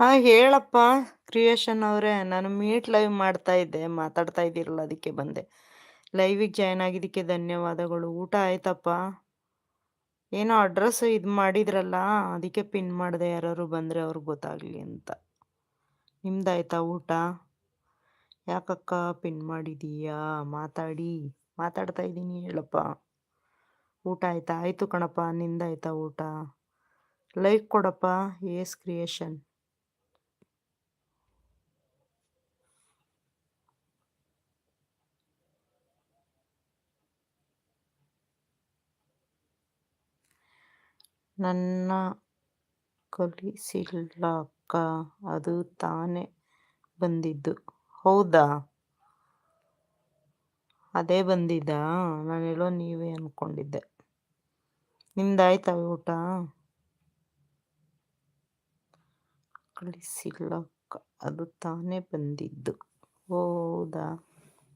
ಹಾ, ಹೇಳಪ್ಪ. ಕ್ರಿಯೇಷನ್ ಅವರೇ, ನಾನು ಮೀಟ್ ಲೈವ್ ಮಾಡ್ತಾ ಇದ್ದೆ, ಮಾತಾಡ್ತಾ ಇದ್ದೀರಲ್ಲ, ಅದಕ್ಕೆ ಬಂದೆ. ಲೈವಿಗೆ ಜಾಯ್ನ್ ಆಗಿದ್ದಕ್ಕೆ ಧನ್ಯವಾದಗಳು. ಊಟ ಆಯ್ತಪ್ಪ? ಏನೋ ಅಡ್ರೆಸ್ ಇದು ಮಾಡಿದ್ರಲ್ಲ, ಅದಕ್ಕೆ ಪಿನ್ ಮಾಡಿದೆ ಯಾರು ಬಂದರೆ ಅವ್ರಿಗೆ ಗೊತ್ತಾಗ್ಲಿ ಅಂತ. ನಿಮ್ದಾಯ್ತಾ ಊಟ? ಯಾಕಕ್ಕ ಪಿನ್ ಮಾಡಿದೀಯಾ? ಮಾತಾಡಿ. ಮಾತಾಡ್ತಾ ಇದ್ದೀನಿ, ಹೇಳಪ್ಪ. ಊಟ ಆಯ್ತಾ? ಆಯ್ತು ಕಣಪ್ಪ, ನಿಂದಾಯ್ತಾ ಊಟ? ಲೈಕ್ ಕೊಡಪ್ಪ, ಎಸ್ ಕ್ರಿಯೇಷನ್ ನನ್ನ ಕಲಿಸಿಲ್ಲ ಅಕ್ಕ ಅದು ತಾನೇ ಬಂದಿದ್ದು. ಹೌದಾ? ಅದೇ ಬಂದಿದ್ದಾ? ನಾನೆಲ್ಲೋ ನೀವೇ ಅಂದ್ಕೊಂಡಿದ್ದೆ ನಿಮ್ದಾಯ್ತಾ ಊಟ? ಕಳಿಸಿಲ್ಲ ಅದು ತಾನೇ ಬಂದಿದ್ದು. ಹೌದಾ?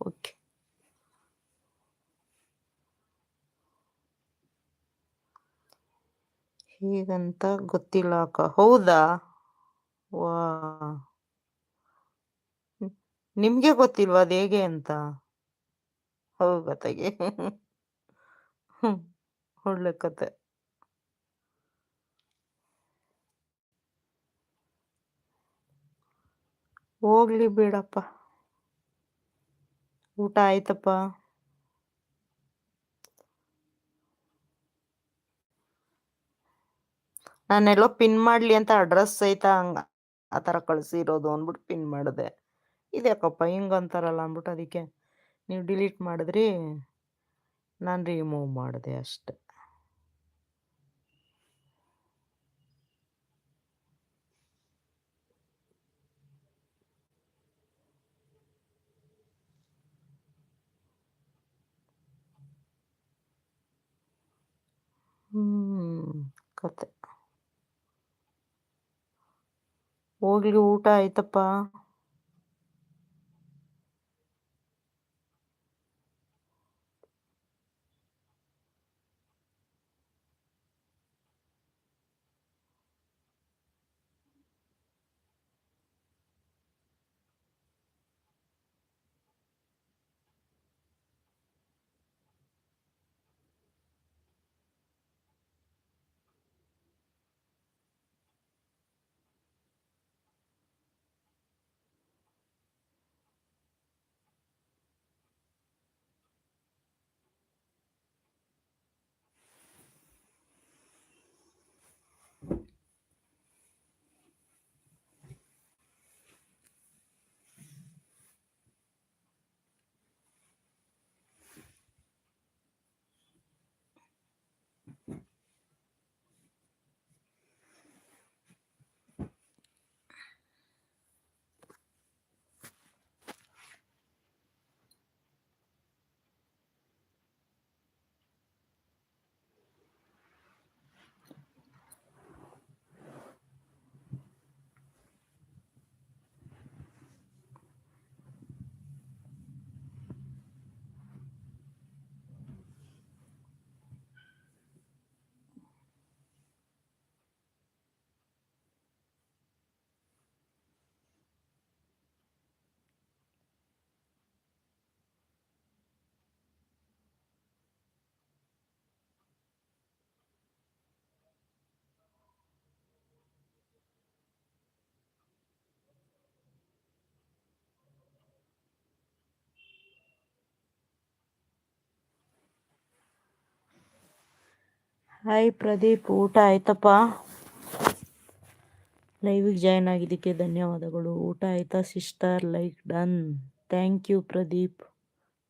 ಓಕೆ. ಹೇಗಂತ ಗೊತ್ತಿಲ್ಲ ಅಕ್ಕ. ಹೌದಾ? ವಾ. ನಿಮ್ಗೆ ಗೊತ್ತಿಲ್ವಾ ಅದು ಹೇಗೆ ಅಂತ? ಹೌದಾ ಹ್ಮ್, ಒಳ್ಳೆ ಕತೆ. ಹೋಗ್ಲಿ ಬಿಡಪ್ಪ. ಊಟ ಆಯ್ತಪ್ಪ? ನಾನೆಲ್ಲೋ ಪಿನ್ ಮಾಡಲಿ ಅಂತ ಅಡ್ರೆಸ್ ಸಹಿತ ಹಂಗ ಆ ಥರ ಕಳಿಸಿರೋದು ಅಂದ್ಬಿಟ್ಟು ಪಿನ್ ಮಾಡಿದೆ. ಇದ್ಯಾಕಪ್ಪ ಹಿಂಗೆ ಅಂತಾರಲ್ಲ ಅಂದ್ಬಿಟ್ಟು ಅದಕ್ಕೆ ನೀವು ಡಿಲೀಟ್ ಮಾಡಿದ್ರಿ, ನಾನು ರಿಮೂವ್ ಮಾಡಿದೆ ಅಷ್ಟೆ. ಹ್ಮ್, ಕತೆ. ಹೋಗ್ಲಿ ಊಟ ಆಯ್ತಪ್ಪ. ಹಾಯ್ ಪ್ರದೀಪ್, ಊಟ ಆಯ್ತಪ್ಪ? ಲೈವಿಗೆ ಜಾಯ್ನ್ ಆಗಿದ್ದಕ್ಕೆ ಧನ್ಯವಾದಗಳು. ಊಟ ಆಯ್ತಾ sister like done thank you Pradeep.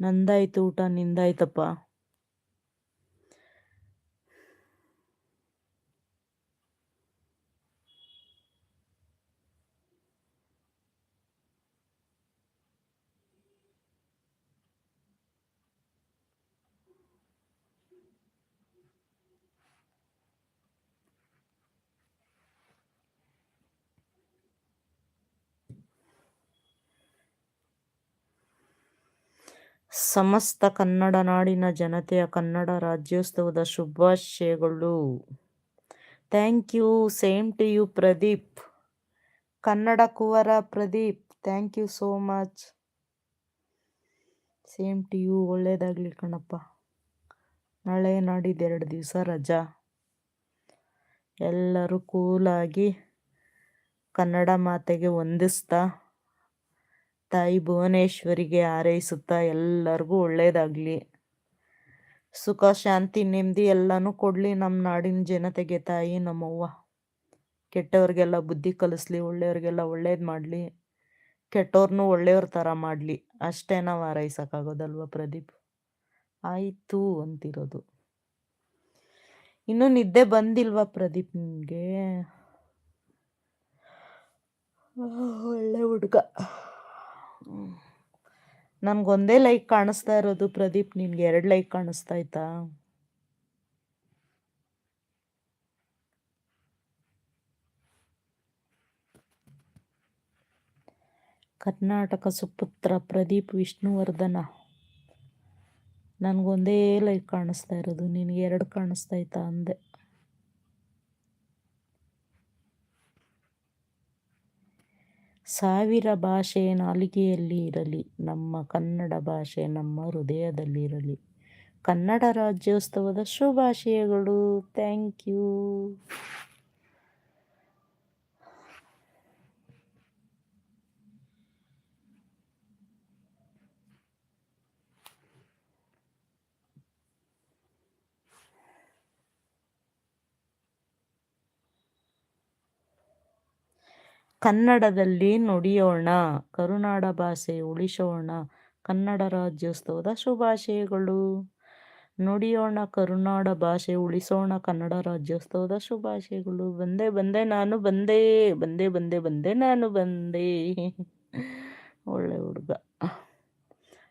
ನಂದಾಯ್ತು ಊಟ, ನಿಂದಾಯ್ತಪ್ಪ. ಸಮಸ್ತ ಕನ್ನಡ ನಾಡಿನ ಜನತೆಯ ಕನ್ನಡ ರಾಜ್ಯೋತ್ಸವದ ಶುಭಾಶಯಗಳು. Thank you same to you Pradeep Kannada ಕುವರ Pradeep thank you so much same to you ಒಳ್ಳೇದಾಗಲಿ ಕಣಪ್ಪ. ನಾಳೆ ನಾಡಿದ್ದು ಎರಡು ದಿವಸ ರಜಾ. ಎಲ್ಲರೂ ಕೂಲಾಗಿ ಕನ್ನಡ ಮಾತೆಗೆ ವಂದಿಸ್ತಾ ತಾಯಿ ಭುವನೇಶ್ವರಿಗೆ ಹಾರೈಸುತ್ತಾ ಎಲ್ಲರಿಗೂ ಒಳ್ಳೇದಾಗಲಿ. ಸುಖ, ಶಾಂತಿ, ನೆಮ್ಮದಿ ಎಲ್ಲನೂ ಕೊಡಲಿ ನಮ್ಮ ನಾಡಿನ ಜನತೆಗೆ ತಾಯಿ, ನಮ್ಮವ್ವ. ಕೆಟ್ಟವ್ರಿಗೆಲ್ಲ ಬುದ್ಧಿ ಕಲಿಸ್ಲಿ, ಒಳ್ಳೆಯವ್ರಿಗೆಲ್ಲ ಒಳ್ಳೇದು ಮಾಡಲಿ. ಕೆಟ್ಟವ್ರನ್ನೂ ಒಳ್ಳೆಯವ್ರ ಥರ ಮಾಡಲಿ. ಅಷ್ಟೇ ನಾವು ಹಾರೈಸೋಕ್ಕಾಗೋದಲ್ವ ಪ್ರದೀಪ್? ಆಯಿತು ಅಂತಿರೋದು. ಇನ್ನೂ ನಿದ್ದೆ ಬಂದಿಲ್ವಾ ಪ್ರದೀಪ್ ನಿಮಗೆ? ಒಳ್ಳೆ ಹುಡುಗ. ನನಗೊಂದೇ ಲೈಕ್ ಕಾಣಿಸ್ತಾ ಇರೋದು ಪ್ರದೀಪ್, ನಿನ್ಗೆ ಎರಡು ಲೈಕ್ ಕಾಣಿಸ್ತಾ ಕರ್ನಾಟಕ ಸುಪುತ್ರ ಪ್ರದೀಪ್ ವಿಷ್ಣುವರ್ಧನ. ನನಗೊಂದೇ ಲೈಕ್ ಕಾಣಿಸ್ತಾ ಇರೋದು, ನಿನಗೆ ಎರಡು ಕಾಣಿಸ್ತಾ ಅಂದೆ. ಸಾವಿರ ಭಾಷೆ ನಾಲಿಗೆಯಲ್ಲಿ ಇರಲಿ ನಮ್ಮ ಕನ್ನಡ ಭಾಷೆ ನಮ್ಮ ಹೃದಯದಲ್ಲಿರಲಿ ಕನ್ನಡ ರಾಜ್ಯೋತ್ಸವದ ಶುಭಾಶಯಗಳು. Thank you. ಕನ್ನಡದಲ್ಲಿ ನುಡಿಯೋಣ, ಕರುನಾಡ ಭಾಷೆ ಉಳಿಸೋಣ, ಕನ್ನಡ ರಾಜ್ಯೋತ್ಸವದ ಶುಭಾಶಯಗಳು. ನುಡಿಯೋಣ, ಕರುನಾಡ ಭಾಷೆ ಉಳಿಸೋಣ, ಕನ್ನಡ ರಾಜ್ಯೋತ್ಸವದ ಶುಭಾಶಯಗಳು. ಬಂದೆ ಬಂದೆ ನಾನು ಬಂದೆ ಬಂದೆ ಬಂದೆ ಬಂದೆ ನಾನು ಬಂದೆ. ಒಳ್ಳೆ ಹುಡುಗ.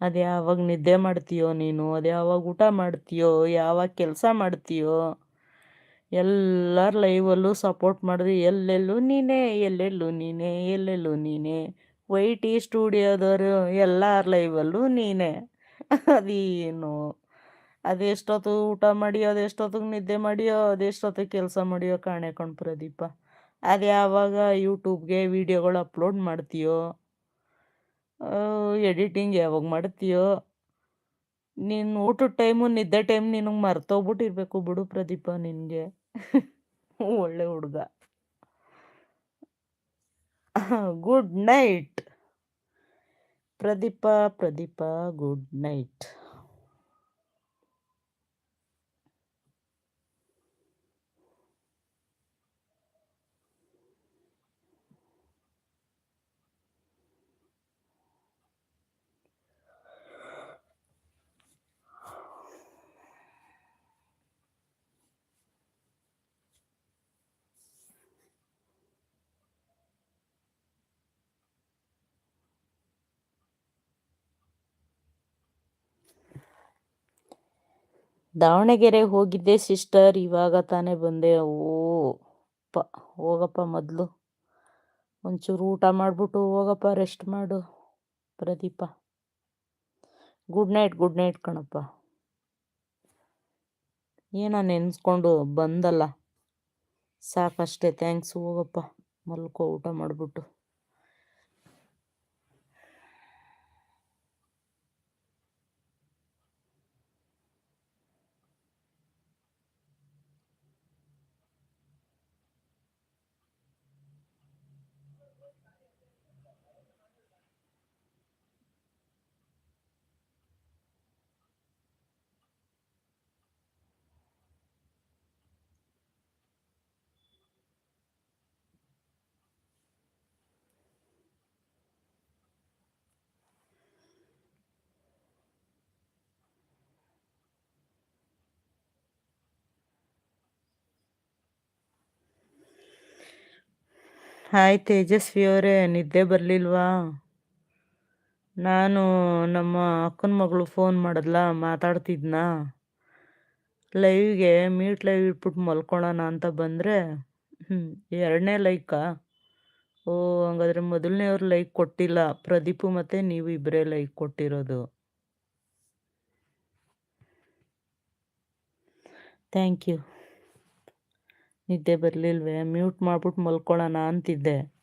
ಅದು ಯಾವಾಗ ನಿದ್ದೆ ಮಾಡ್ತೀಯೋ ನೀನು? ಅದು ಯಾವಾಗ ಊಟ ಮಾಡ್ತೀಯೋ? ಯಾವಾಗ ಕೆಲಸ ಮಾಡ್ತೀಯೋ? ಎಲ್ಲರ ಲೈವಲ್ಲೂ ಸಪೋರ್ಟ್ ಮಾಡಿದ್ರಿ ಎಲ್ಲೆಲ್ಲೂ ನೀನೇ ಎಲ್ಲೆಲ್ಲೂ ನೀನೇ ಎಲ್ಲೆಲ್ಲೂ ನೀನೇ. ವೈ ಟಿ ಸ್ಟುಡಿಯೋದವರು ಎಲ್ಲರ ಲೈವಲ್ಲೂ ನೀನೇ. ಅದೇನು? ಅದೆಷ್ಟೊತ್ತು ಊಟ ಮಾಡಿಯೋ ಅದೆಷ್ಟೊತ್ತಿಗೆ ನಿದ್ದೆ ಮಾಡಿಯೋ ಅದೆಷ್ಟೊತ್ತಿಗೆ ಕೆಲಸ ಮಾಡಿಯೋ ಕಾಣೆ ಕಣ್ ಪ್ರದೀಪ. ಅದು ಯಾವಾಗ ಯೂಟ್ಯೂಬ್ಗೆ ವೀಡಿಯೋಗಳು ಅಪ್ಲೋಡ್ ಮಾಡ್ತೀಯೋ ಎಡಿಟಿಂಗ್ ಯಾವಾಗ ಮಾಡ್ತೀಯೋ, ನೀನು ಊಟದ ಟೈಮು, ನಿದ್ದೆ ಟೈಮ್ ನಿನಗೆ ಮರ್ತೋಗ್ಬಿಟ್ಟಿರ್ಬೇಕು ಬಿಡು ಪ್ರದೀಪ ನಿನಗೆ. ಒಳ್ಳೆ ಹುಡುಗ. Good night Pradeep Pradeep good night Davanagere ಹೋಗಿದ್ದೆ ಸಿಸ್ಟರ್ ಇವಾಗ ತಾನೇ ಬಂದೆ. ಓ, ಪ, ಹೋಗಪ್ಪ ಮೊದಲು. ಒಂಚೂರು ಊಟ ಮಾಡಿಬಿಟ್ಟು ಹೋಗಪ್ಪ ರೆಸ್ಟ್ ಮಾಡು, Pradeep. Good night good night ಕಣಪ್ಪ. ಏನೋ ನೆನೆಸ್ಕೊಂಡು ಬಂದಲ್ಲ. ಸಾಕಷ್ಟೇ ಥ್ಯಾಂಕ್ಸ್ ಹೋಗಪ್ಪ. ಮಲ್ಕೋ, ಊಟ ಮಾಡಿಬಿಟ್ಟು. ಹಾಯ್ ತೇಜಸ್ವಿ ಅವರೇ ನಿದ್ದೆ ಬರಲಿಲ್ವಾ? ನಾನು ನಮ್ಮ ಅಕ್ಕನ ಮಗಳು ಫೋನ್ ಮಾಡಿದ್ಲ, ಮಾತಾಡ್ತಿದ್ನಾ. ಲೈವ್ಗೆ ಮೀಟ್ ಲೈವ್ ಇಟ್ಬಿಟ್ಟು ಮಲ್ಕೊಳ್ಳೋಣ ಅಂತ ಬಂದರೆ ಹ್ಞೂ ಎರಡನೇ ಲೈಕಾ ಓ, ಹಂಗಾದ್ರೆ ಮೊದಲನೇವ್ರು ಲೈಕ್ ಕೊಟ್ಟಿಲ್ಲ. ಪ್ರದೀಪು ಮತ್ತು ನೀವು ಇಬ್ಬರೇ ಲೈಕ್ ಕೊಟ್ಟಿರೋದು. ಥ್ಯಾಂಕ್ ಯು ನಿದ್ದೆ ಬರಲಿಲ್ವೇ? ಮ್ಯೂಟ್ ಮಾಡ್ಬಿಟ್ಟು ಮಲ್ಕೊಳ್ಳೋಣ ಅಂತಿದ್ದೆ.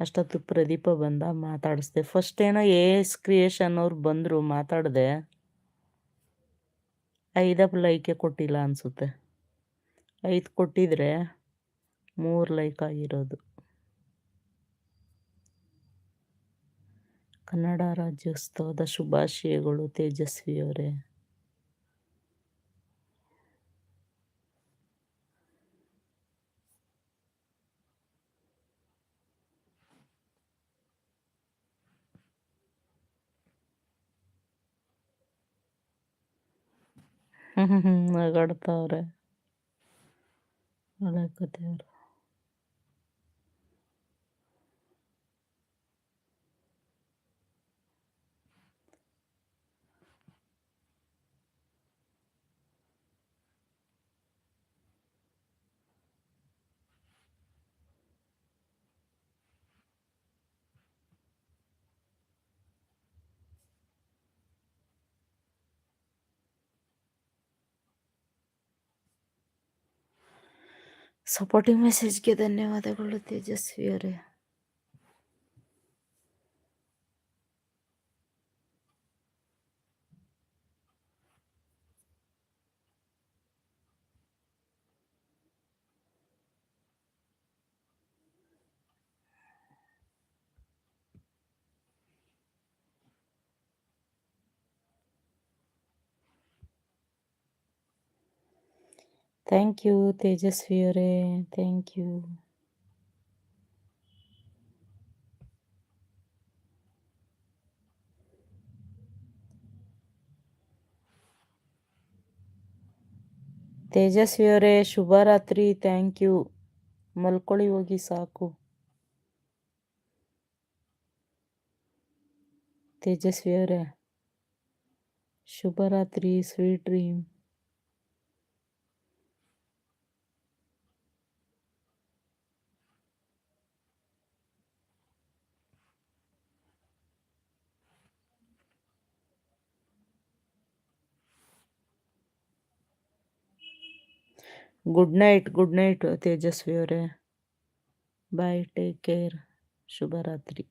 ಅಷ್ಟೊತ್ತು ಪ್ರದೀಪ ಬಂದ, ಮಾತಾಡಿಸ್ದೆ. ಫಸ್ಟ್ ಏನೋ ಎ ಎಸ್ ಕ್ರಿಯೇಷನ್ ಅವ್ರು ಬಂದರು, ಮಾತಾಡಿದೆ. ಐದಪ್ಪ ಲೈಕೆ ಕೊಟ್ಟಿಲ್ಲ ಅನಿಸುತ್ತೆ. ಐದು ಕೊಟ್ಟಿದ್ರೆ ಮೂರು ಲೈಕ್ ಆಗಿರೋದು. ಕನ್ನಡ ರಾಜ್ಯೋತ್ಸವದ ಶುಭಾಶಯಗಳು ತೇಜಸ್ವಿಯವರೇ. ಹ್ಞೂ ನಗಾಡ್ತಾವ್ರೆ. ಒಳ್ಳೆ ಸಪೋರ್ಟಿಂಗ್ ಮೆಸೇಜ್ಗೆ ಧನ್ಯವಾದಗಳು ತೇಜಸ್ವಿಯವರೇ ಥ್ಯಾಂಕ್ ಯು ತೇಜಸ್ವಿಯವರೇ ಥ್ಯಾಂಕ್ ಯು ತೇಜಸ್ವಿಯವರೇ ಶುಭರಾತ್ರಿ ಥ್ಯಾಂಕ್ ಯು ಮಲ್ಕೊಳ್ಳಿ ಹೋಗಿ ಸಾಕು ತೇಜಸ್ವಿಯವರೇ ಶುಭರಾತ್ರಿ sweet dream good night good night Tejaswi ಅವರೇ ಬಾಯ್ ಟೇಕ್ ಕೇರ್ ಶುಭರಾತ್ರಿ